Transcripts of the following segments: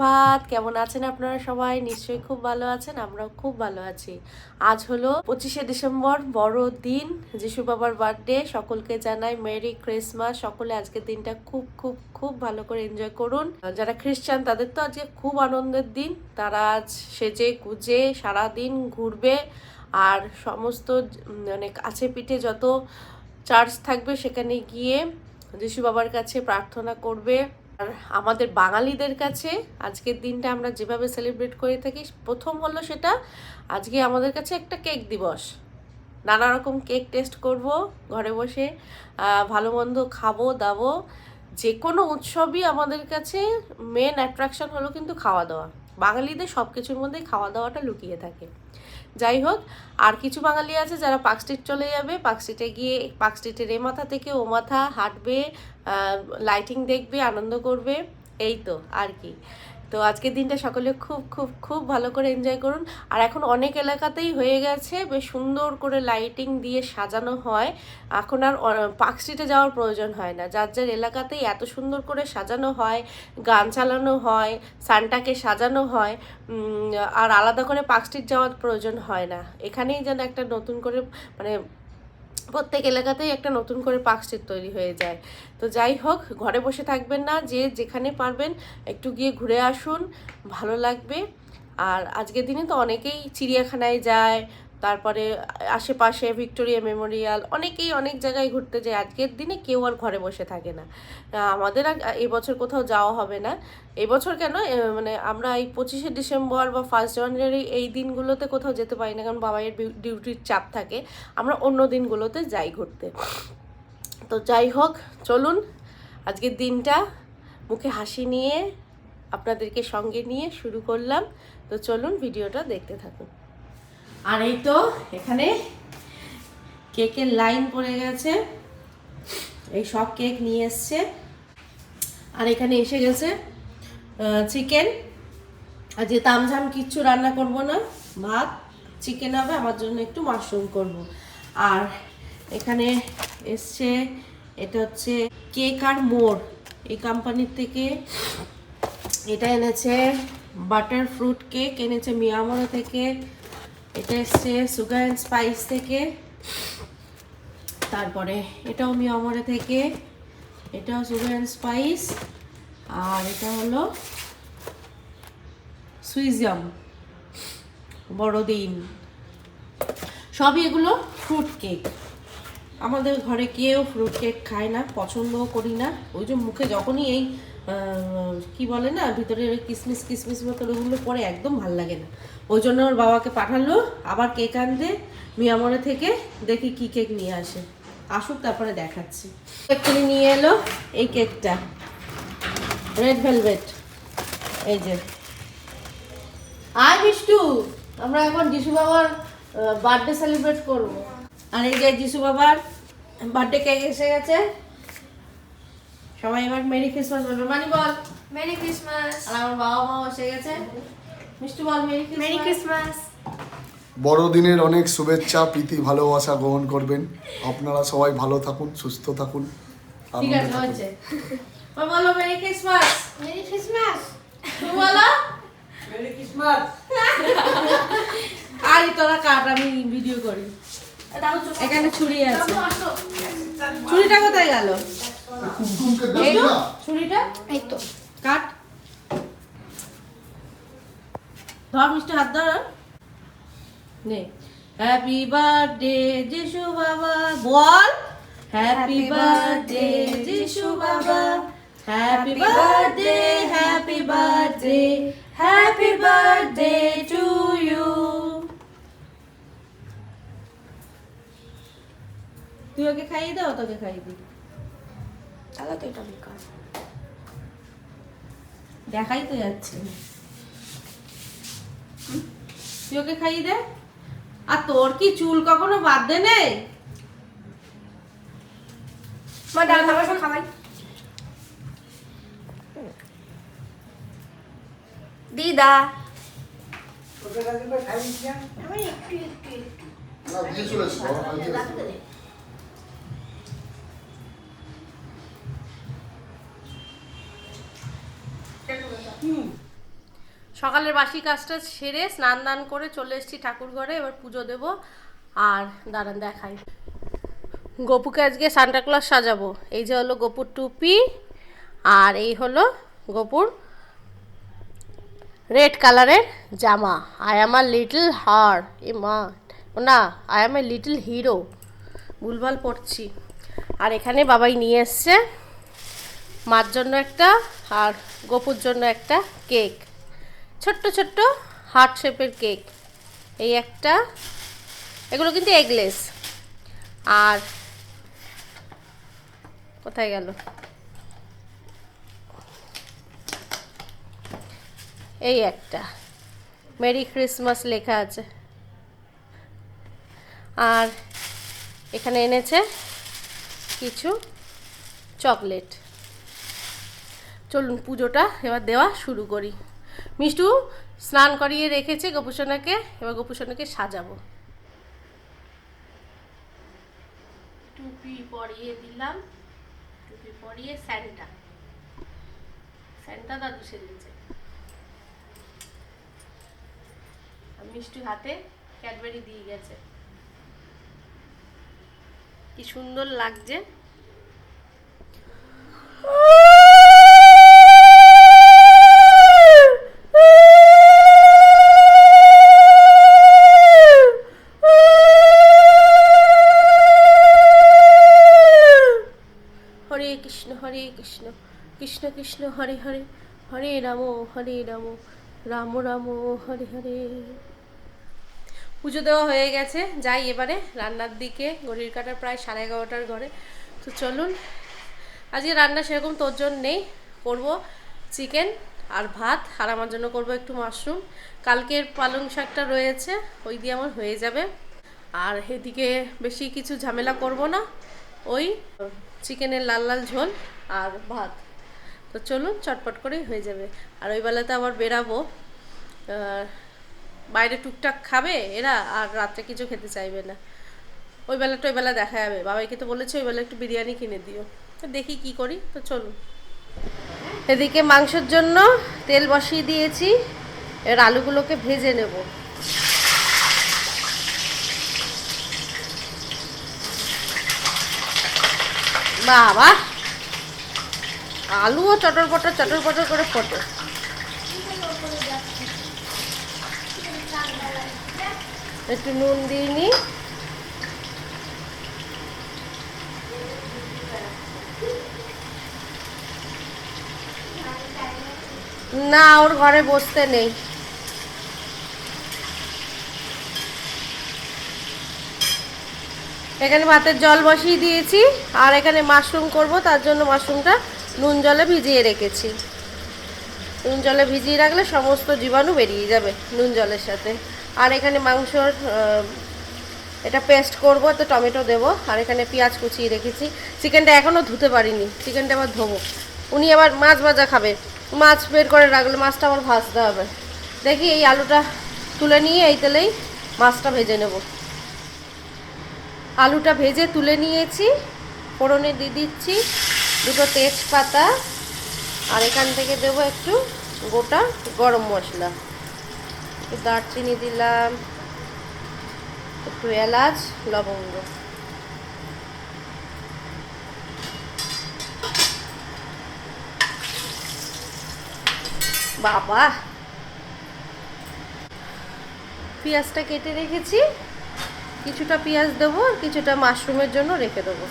সুপ্রভাত কেমন আছেন আপনারা সবাই? নিশ্চয়ই খুব ভালো আছেন, আমরাও খুব ভালো আছি। আজ হলো পঁচিশে ডিসেম্বর, বড় দিন, যিশু বাবার বার্থডে। সকলকে জানাই মেরি ক্রিসমাস। সকলে আজকের দিনটা খুব খুব খুব ভালো করে এনজয় করুন। যারা খ্রিস্টান, তাদের তো আজকে খুব আনন্দের দিন। তারা আজ সেজে গুজে সারাদিন ঘুরবে। আর সমস্ত মানে কাছে পিঠে যত চার্চ থাকবে, সেখানে গিয়ে যিশু বাবার কাছে প্রার্থনা করবে। আর আমাদের বাঙালিদের কাছে আজকের দিনটা আমরা যেভাবে সেলিব্রেট করে থাকি, প্রথম হলো সেটা আজকে আমাদের কাছে একটা কেক দিবস। নানা রকম কেক টেস্ট করব ঘরে বসে ভালো মন্দ খাব, দাবো। যে কোনো উৎসবই আমাদের কাছে মেন অ্যাট্রাকশন হলো কিন্তু খাওয়া দাওয়া। বাঙালিদের সব কিছুর মধ্যেই খাওয়া দাওয়াটা লুকিয়ে থাকে। যাই হোক, আর কিছু বাঙালি আছে যারা পার্ক স্ট্রিট চলে যাবে। পার্ক স্ট্রিটে গিয়ে, পার্ক স্ট্রিটের এ মাথা থেকে ও মাথা হাঁটবে লাইটিং দেখবে, আনন্দ করবে, এই তো আর কি। তো আজকের দিনটা সকলে খুব খুব খুব ভালো করে এনজয় করুন। আর এখন অনেক এলাকাতেই হয়ে গেছে, বেশ সুন্দর করে লাইটিং দিয়ে সাজানো হয়। এখন আর পার্ক স্ট্রিটে যাওয়ার প্রয়োজন হয় না। যার যার এলাকাতেই এত সুন্দর করে সাজানো হয়, গান চালানো হয়, সানটাকে সাজানো হয় আর আলাদা করে পার্ক স্ট্রিট যাওয়ার প্রয়োজন হয় না। এখানেই যেন একটা নতুন করে মানে প্রত্যেক এলাকাতেই একটা নতুন করে পার্ক স্ট্রিট তৈরি হয়ে যায়। তো যাই হোক, ঘরে বসে থাকবেন না, যে যেখানে পারবেন একটু গিয়ে ঘুরে আসুন, ভালো লাগবে। আর আজকের দিনে তো অনেকেই চিড়িয়াখানায় যায় তারপরে আশেপাশে ভিক্টোরিয়া মেমোরিয়াল, অনেকেই অনেক জায়গায় ঘুরতে যায়। আজকের দিনে কেউ আর ঘরে বসে থাকে না। আমাদের এবছর কোথাও যাওয়া হবে না। এবছর কেন? মানে আমরা এই পঁচিশে ডিসেম্বর বা ফার্স্ট জানুয়ারি এই দিনগুলোতে কোথাও যেতে পারি না, কারণ বাবাইয়ের ডিউটির চাপ থাকে। আমরা অন্য দিনগুলোতে যাই ঘুরতে। তো যাই হোক, চলুন আজকের দিনটা মুখে হাসি নিয়ে আপনাদেরকে সঙ্গে নিয়ে শুরু করলাম। তো চলুন ভিডিওটা দেখতে থাকুন। আর এই তো এখানে কেকের লাইন পড়ে গেছে। এই সব কেক নিয়ে এসছে। আর এখানে এসে গেছে চিকেন আর যে তামঝাম কিচ্ছু রান্না করব না, ভাত চিকেন হবে, আমার জন্য একটু মাশরুম করব। আর এখানে এসছে, এটা হচ্ছে কেক আর মোর এই কোম্পানির থেকে এটা এনেছে বাটার ফ্রুট কেক এনেছে মিয়ামোড়া থেকে। এটা এসছে সুগার অ্যান্ড স্পাইস থেকে। তারপরে এটাও মিয়ামোড়া থেকে। এটাও সুগার অ্যান্ড স্পাইস আর এটা হলো সুইজাম বড়দিন। সবই এগুলো ফ্রুট কেক আমাদের ঘরে কেউ ফ্রুট কেক খায় না, পছন্দও করি না। ওই যে মুখে যখনই এই কি বলে না ভিতরে ওই কিসমিস কিসমিস মতো ওগুলো পরে একদম ভালো লাগে না। ওই জন্য ওর বাবাকে পাঠালো আবার কেক আনতে মিয়ামরে থেকে দেখি কি কেক নিয়ে আসে। আসুক তারপরে দেখাচ্ছি। এক্ষুনি নিয়ে এলো এই কেকটা। রেড ভেলভেট এই যে। আয় মিষ্টু আমরা এখন যিশু বাবার বার্থডে সেলিব্রেট করব। আর এই যে যিশু বাবার বার্থডে কেক এসে গেছে। সবাই এবার মেরি ক্রিসমাস বলবে। মানি বল। Merry Christmas. আর আমার বাবা মা এসে গেছে। মিষ্টি বল merry Christmas. Merry Christmas. Christmas বড়দিনের অনেক শুভেচ্ছা প্রীতি ভালোবাসা গ্রহণ করবেন। আপনারা সবাই ভালো থাকুন সুস্থ থাকুন। ঠিক আছে হচ্ছে। বলো মেরি ক্রিসমাস। Merry Christmas. তুমি বলো। আর তোরা কাট আমি ভিডিও করি। এখানে ছুরি আছে। ছুরিটা কোথায় গেল? কুকুরকে এই না? ছুরিটা? এই তো। কাট। ধর মিষ্টি হাত ধর। নে। হ্যাপি বার্থডে যিশু বাবা। বল। হ্যাপি বার্থডে যিশু বাবা। Happy birthday happy birthday happy birthday to you তুই ওকে খাইয়ে দাও তোকে খাইয়ে দিই তাহলে তো এটা বেকার। দেখাই তো যাচ্ছে। তুই ওকে খাইয়ে দে। আর তোর কি চুল কখনো বাদ দে নেই? মা ডাল খাবার সময় খাবাই। দিদা। আমি একটু একটু সকালের বাসি কাজটা সেরে স্নান দান করে চলে এসেছি ঠাকুর ঘরে, এবার পুজো দেব আর দাঁড়ান দেখাই। গপুকে আজকে সান্টাক্লজ সাজাবো। এই যে হলো গপুর টুপি আর এই হলো গপুর রেড কালারের জামা। আই এম আ লিটল হার এ মা, না I am a little hero ভুলভাল পড়ছি। আর এখানে বাবাই নিয়ে এসছে মার জন্য একটা আর গোপুর জন্য একটা কেক। ছোট্ট ছোট্ট হার্ট শেপের কেক। এই একটা। এগুলো কিন্তু এগলেস। আর কোথায় গেল? এই একটা। মেরি ক্রিসমাস লেখা আছে। আর এখানে এনেছে কিছু চকলেট। চলুন পুজোটা এবার দেওয়া শুরু করি। মিষ্টু, স্নান করিয়ে রেখেছে গোপুসোনাকে, এবার গোপুসোনাকে সাজাবো। টুপি পরিয়ে দিলাম। টুপি পরিয়ে স্যান্টা। স্যান্টা দাদু সেজেছে। মিষ্টি হাতে ক্যাডবেরি দিয়ে গেছে। কি সুন্দর লাগছে হরে কৃষ্ণ হরে কৃষ্ণ কৃষ্ণ কৃষ্ণ হরে হরে হরে রাম হরে রাম রাম রাম, হরে হরে। পুজো দেওয়া হয়ে গেছে, যাই এবারে রান্নার দিকে ঘড়ির কাটার প্রায় সাড়ে এগারোটার ঘরে। তো চলুন, আজকে রান্না সেরকম তোর জন্য নেই, করব চিকেন আর ভাত, আর আমার জন্য করব একটু মাশরুম। কালকের পালং শাকটা রয়েছে, ওই দিয়ে আমার হয়ে যাবে। আর এদিকে বেশি কিছু ঝামেলা করব না, ওই চিকেনের লাল লাল ঝোল আর ভাত। তো চলুন চটপট করেই হয়ে যাবে। আর ওই বেলাতে আবার বেরাবো। বাইরে টুকটাক খাবে এরা, আর রাত্রে কিছু খেতে চাইবে না। ওই বেলাটা ওই বেলা দেখা যাবে। বাবাইকে তো বলেছে ওই বেলা একটু বিরিয়ানি কিনে দিও। তো দেখি কি করি, তো চলুন। এদিকে মাংসের জন্য তেল বসিয়ে দিয়েছি। এর আলুগুলোকে ভেজে নেব। বাবা! আলুও চটর পটর চটর পটর করে ফোটে। একটু নুন দিয়ে নি। না, ওর ঘরে বসতে নেই। এখানে ভাতের জল বসিয়ে দিয়েছি, আর এখানে মাশরুম করব, তার জন্য মাশরুমটা নুন জলে ভিজিয়ে রেখেছি। নুন জলে ভিজিয়ে রাখলে সমস্ত জীবাণু বেরিয়ে যাবে নুন জলের সাথে। আর এখানে মাংসর এটা পেস্ট করব তো টমেটো দেবো, আর এখানে পেঁয়াজ কুচিয়ে রেখেছি। চিকেনটা এখনও ধুতে পারিনি, চিকেনটা আবার ধোবো। উনি আবার মাছ ভাজা খাবে। মাছ বের করে রাখলে মাছটা আবার ভাজতে হবে। দেখি এই আলুটা তুলে নিয়ে এই তেলেই মাছটা ভেজে নেব। আলুটা ভেজে তুলে নিয়েছি, ফোড়নে দিয়ে দিচ্ছি। দুটো তেজপাতা, আর এখান থেকে দেবো একটু গোটা গরম মশলা। একটু দারচিনি দিলাম, একটু এলাচ, লবঙ্গ। বাবা! পেঁয়াজটা কেটে রেখেছি, কিছুটা পেঁয়াজ দেবো আর কিছুটা মাশরুমের জন্য রেখে দেবো।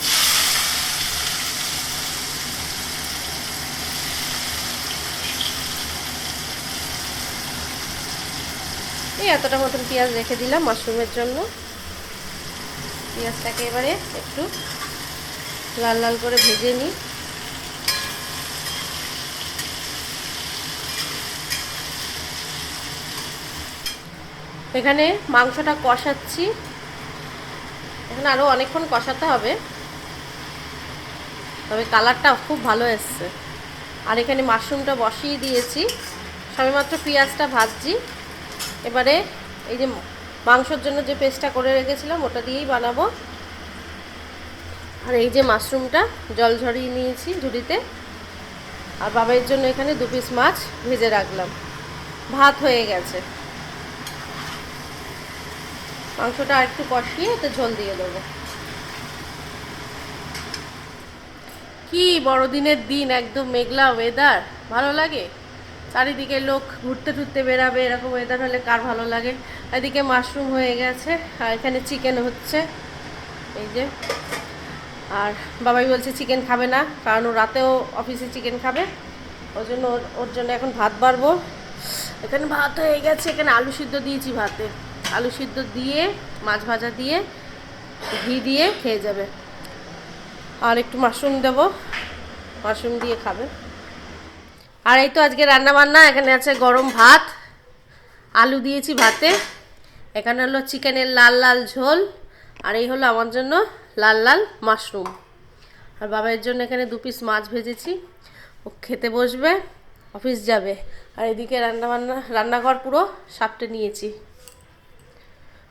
এই এতটা মতন পেঁয়াজ রেখে দিলাম মাশরুমের জন্য। পেঁয়াজটাকে এবারে একটু লাল লাল করে ভেজে নিই। এখানে মাংসটা কষাচ্ছি। এখানে আরও অনেকক্ষণ কষাতে হবে। তবে কালারটা খুব ভালো এসছে। আর এখানে মাশরুমটা বসিয়ে দিয়েছি। সবেমাত্র পেঁয়াজটা ভাজছি। এবারে এই যে মাংসর জন্য যে পেস্টটা করে রেখেছিলাম, ওটা দিয়েই বানাবো। আর এই যে মাশরুমটা, জল ঝরিয়ে নিয়েছি ঝুড়িতে। আর বাবাইয়ের জন্য এখানে দু পিস মাছ ভেজে রাখলাম। ভাত হয়ে গেছে। মাংসটা আর একটু কষিয়ে তো ঝোল দিয়ে দেবো। কি বড়দিনের দিন, একদম মেঘলা ওয়েদার ভালো লাগে? চারিদিকে লোক ঘুরতে টুরতে বেরাবে, এরকম ওয়েদার হলে কার ভালো লাগে? এদিকে মাশরুম হয়ে গেছে, আর এখানে চিকেন হচ্ছে। এই যে। আর বাবাই বলছে চিকেন খাবে না, কারণ ও রাতেও অফিসে চিকেন খাবে। ওই জন্য ওর ওর জন্য এখন ভাত বাড়বো। এখানে ভাত হয়ে গেছে, এখানে আলু সিদ্ধ দিয়েছি ভাতে। আলু সিদ্ধ দিয়ে, মাছ ভাজা দিয়ে, ঘি দিয়ে খেয়ে যাবে। আর একটু মাশরুম দেবো। মাশরুম দিয়ে খাবে। আর এই তো আজকে রান্না বান্না, এখানে আছে গরম ভাত, আলু দিয়েছি ভাতে। এখানে হলো চিকেনের লাল লাল ঝোল, আর এই হলো আমার জন্য লাল লাল মাশরুম। আর বাবার জন্য এখানে দু পিস মাছ ভেজেছি, ও খেতে বসবে, অফিস যাবে। আর এদিকে রান্নাবান্না রান্নাঘর পুরো সাপটে নিয়েছি।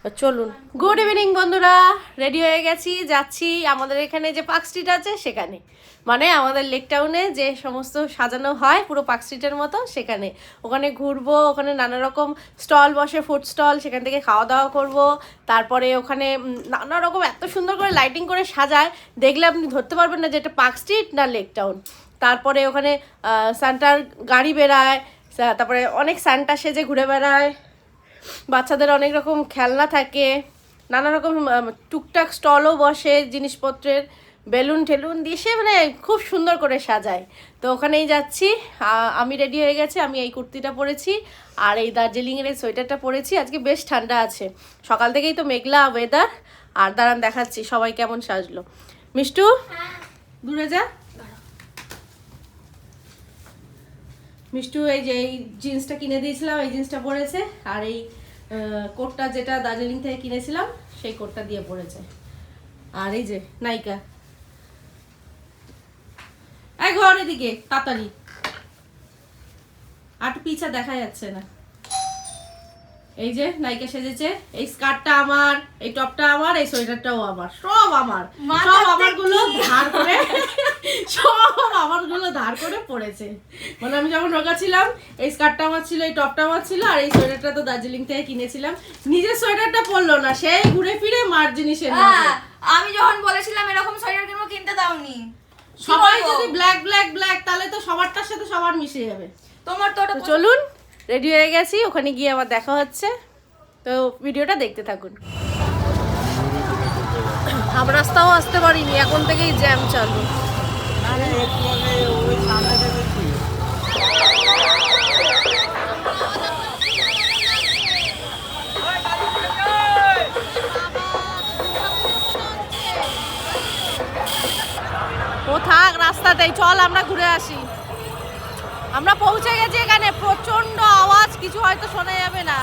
চলুন। গুড ইভিনিং বন্ধুরা। রেডি হয়ে গেছি, যাচ্ছি আমাদের এখানে যে পার্ক স্ট্রিট আছে, সেখানে। মানে আমাদের লেক টাউনে যে সমস্ত সাজানো হয়, পুরো পার্ক স্ট্রিটের মতো, সেখানে। ওখানে ঘুরবো, ওখানে নানা রকম স্টল বসে ফুড স্টল সেখান থেকে খাওয়া দাওয়া করব। তারপরে ওখানে নানা রকম এত সুন্দর করে লাইটিং করে সাজায়, দেখলে আপনি ধরতে পারবেন না যে এটা পার্ক স্ট্রিট না লেক টাউন তারপরে ওখানে সান্টার গাড়ি বেড়ায় তারপরে অনেক সান্টা সেজে ঘুরে বেড়ায়। বাচ্চাদের অনেক রকম খেলনা থাকে নানা রকম টুকটাক স্টলও বসে জিনিসপত্রের বেলুন টেলুন দিয়ে সে মানে খুব সুন্দর করে সাজায়। তো ওখানেই যাচ্ছি আমি রেডি হয়ে গেছি আমি এই কুর্তিটা পরেছি আর এই দার্জিলিংয়ের এই সোয়েটারটা পরেছি আজকে বেশ ঠান্ডা আছে। সকাল থেকেই তো মেঘলা ওয়েদার আর দাঁড়ান দেখাচ্ছি সবাই কেমন সাজলো। মিষ্টু দূরে যা। মিষ্টু, এই যে এই জিন্সটা কিনে দিয়েছিলাম, এই জিন্সটা পরেছে, আর এই কোটটা যেটা দার্জিলিং থেকে কিনেছিলাম, সেই কোটটা দিয়ে পরেছে। আর এই যে নায়িকা। এক ঘরের এদিকে, তাড়াতাড়ি। আট পিছা দেখা যাচ্ছে না। এই যে নায়িকা সেজেছে এই স্কার্টটা আমার এই টপটা আমার এই সোয়েটারটাও আমার সব আমার। সব আমারগুলো ধার করে সব আমারগুলো ধার করে পড়েছে। মানে আমি যখন রোগা ছিলাম এই স্কার্টটা আমার ছিল এই টপটা আমার ছিল আর এই সোয়েটারটা তো দার্জিলিং থেকে কিনেছিলাম। নিজের সোয়েটারটা পরলো না সেই ঘুরে ফিরে মার জিনিসের মধ্যে। হ্যাঁ, আমি যখন বলেছিলাম এরকম সোয়েটার কিনবো কিনতে দাওনি। সবাই যদি ব্ল্যাক ব্ল্যাক ব্ল্যাক তাহলে তো সবারটার সাথে সবার মিশে যাবে। তোমার তো চলুন রেডি হয়ে গেছি, ওখানে গিয়ে আবার দেখা হচ্ছে। তো ভিডিওটা দেখতে থাকুন। হাম রাস্তাও আসতে পারিনি, এখন থেকেই জ্যাম চালু। ও থাক, রাস্তাতেই, চল আমরা ঘুরে আসি। আমরা পৌঁছে গেছি এখানে। প্রচণ্ড আওয়াজ কিছু হয়তো শোনা যাবে না।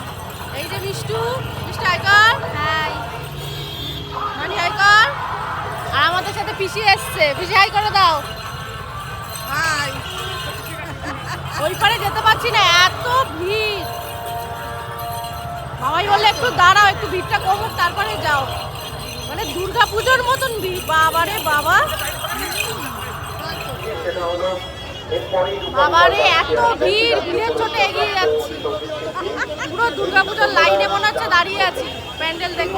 এই যে মিষ্টু মিষ্টি আইকর হাই। নানি আইকর আর আমাদের সাথে পিসি এসছে। পিসি হাই করে দাও। হাই। ওই পারে যেতে পারছি না এত ভিড়। বাবাই বললে একটু দাঁড়াও একটু ভিড়টা কমুক তারপরে যাও। মানে দুর্গা পুজোর মতন ভিড় বাবারে বাবা। বাবারে, এত ভিড়, ভিড়ের চোটে এগিয়ে যাচ্ছি। পুরো দুর্গাপূজার লাইনে মনে হচ্ছে দাঁড়িয়ে আছি। প্যান্ডেল দেখব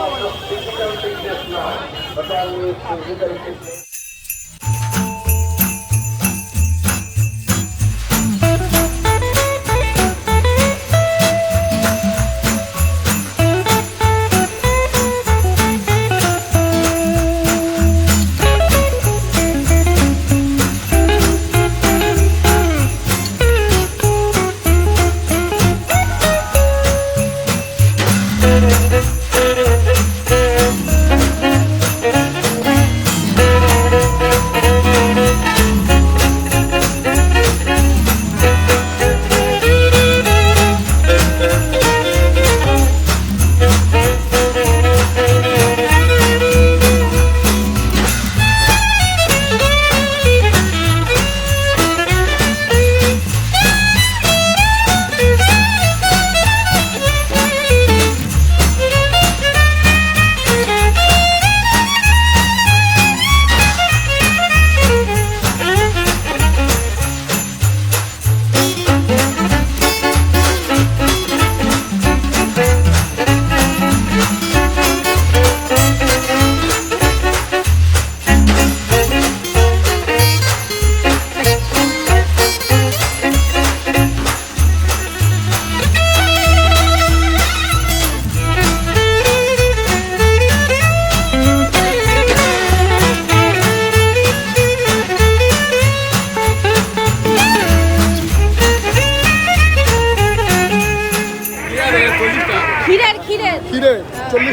বলে।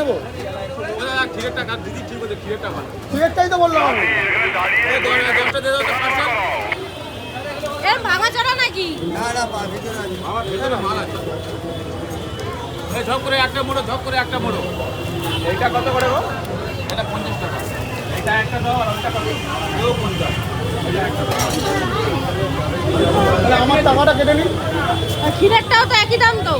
দেবো ক্ষীরেরটা কাট দিদি ঠিক বলছে ক্ষীরেরটা ভালো টিকিটটাই তো বললাম আমি। দশটা এর ভাঙা চড়া নাকি? ঝপ করে একটা মোড়ো ঝপ করে একটা মোড়ো। এইটা কত করে গো? এটা পঞ্চাশ টাকা। এটা একটা দাও আর ওইটা কত? এও পঞ্চাশ। তাহলে আমার টাকাটা কেটে নিন ক্ষীরেরটাও তো একই দাম তো।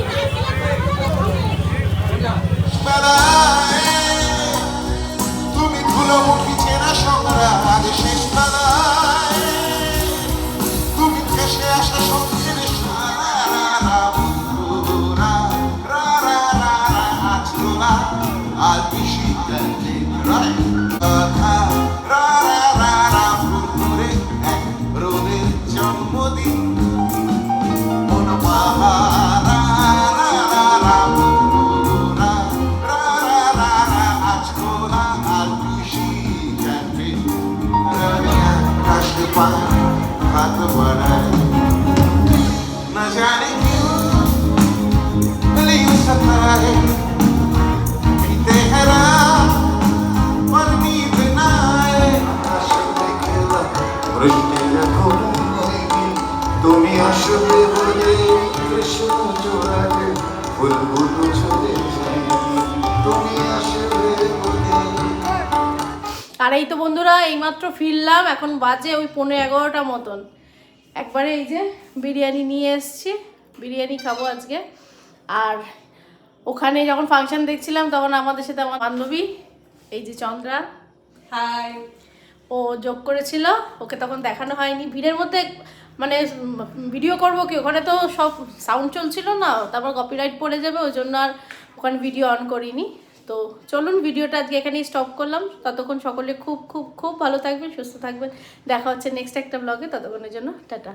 Thank you. এই তো বন্ধুরা এইমাত্র ফিরলাম এখন বাজে ওই পনেরো এগারোটা মতন। একবারে এই যে বিরিয়ানি নিয়ে এসছি বিরিয়ানি খাব আজকে। আর ওখানে যখন ফাংশন দেখছিলাম তখন আমাদের সাথে আমার বান্ধবী এই যে চন্দ্রা। হাই ও যোগ করেছিল ওকে তখন দেখানো হয়নি। ভিড়ের মধ্যে মানে ভিডিও করব কি ওখানে তো সব সাউন্ড চলছিল না তারপর কপিরাইট পড়ে যাবে ওই জন্য আর ওখানে ভিডিও অন করিনি। তো চলুন ভিডিওটা আজকে এখানেই স্টপ করলাম। ততক্ষণ সকলে খুব খুব খুব ভালো থাকবেন, সুস্থ থাকবেন। দেখা হচ্ছে নেক্সট একটা ব্লগে ততক্ষণের জন্য টাটা।